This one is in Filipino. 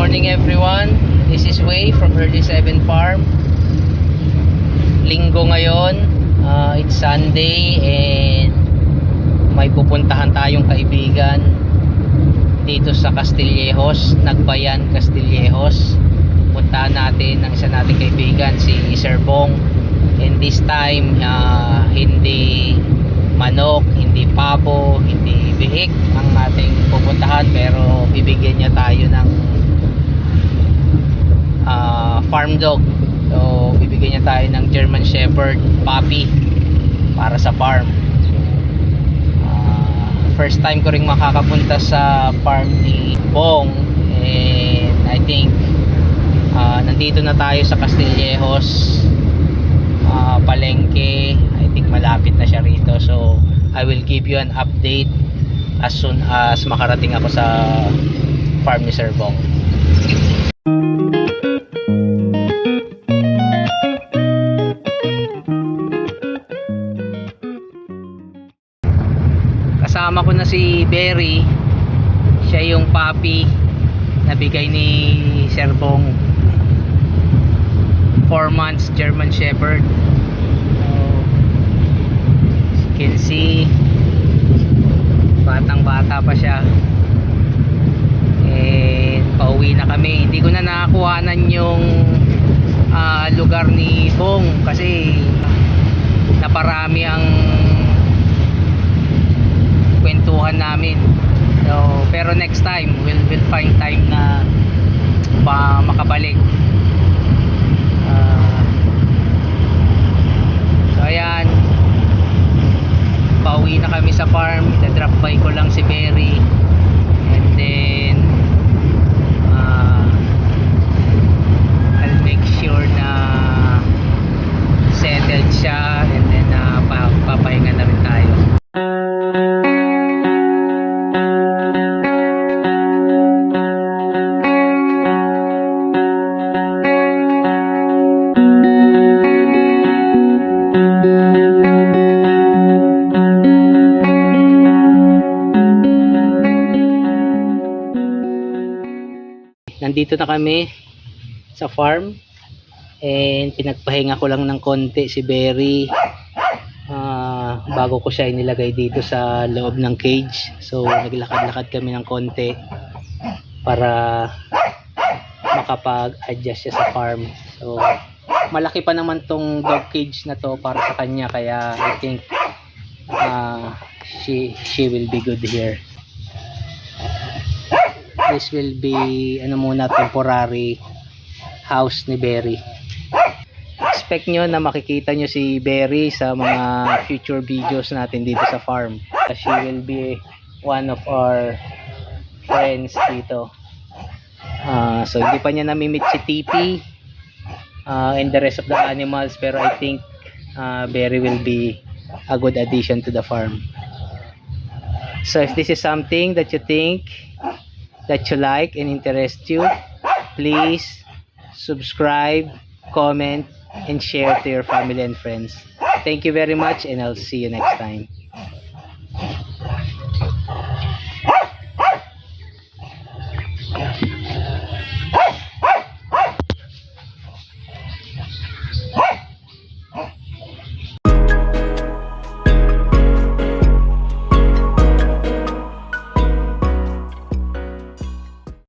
morning everyone. This is Way from Early 7 Farm. Linggo ngayon. Uh, it's Sunday and may pupuntahan tayong kaibigan dito sa Castillejos, Nagbayan, Castillejos. Puntahan natin ang isa nating kaibigan si Sir Bong. And this time, uh, hindi manok, hindi pabo, hindi bihik ang ating pupuntahan pero bibigyan niya tayo ng farm dog. So, bibigyan niya tayo ng German Shepherd puppy para sa farm. Ah, first time ko ring makakapunta sa farm ni Bong and I think ah, nandito na tayo sa Castillejos ah, palengke I think malapit na siya rito so I will give you an update as soon as makarating ako sa farm ni Sir Bong kasama ko na si Berry. Siya yung puppy na bigay ni Sir Bong. 4 months German Shepherd. So, you can see batang bata pa siya. And pauwi na kami. Hindi ko na nakakuhanan yung ah, lugar ni Bong kasi naparami ang kwentuhan namin. So, pero next time we'll, we'll find time na pa makabalik. Ah, so ayan. Pauwi na kami sa farm. Drop by ko lang si Berry nandito na kami sa farm. And pinagpahinga ko lang ng konti si Berry. Ah, bago ko siya inilagay dito sa loob ng cage. So naglakad-lakad kami ng konti para makapag-adjust siya sa farm. So malaki pa naman tong dog cage na to para sa kanya. Kaya I think ah, she, she will be good here this will be ano muna temporary house ni Berry. Expect nyo na makikita nyo si Berry sa mga future videos natin dito sa farm. She will be one of our friends dito. Ah, so hindi pa niya namimit si TP ah, and the rest of the animals pero I think ah, Berry will be a good addition to the farm. So if this is something that you think that you like and interest you, please subscribe, comment, and share to your family and friends. Thank you very much and I'll see you next time.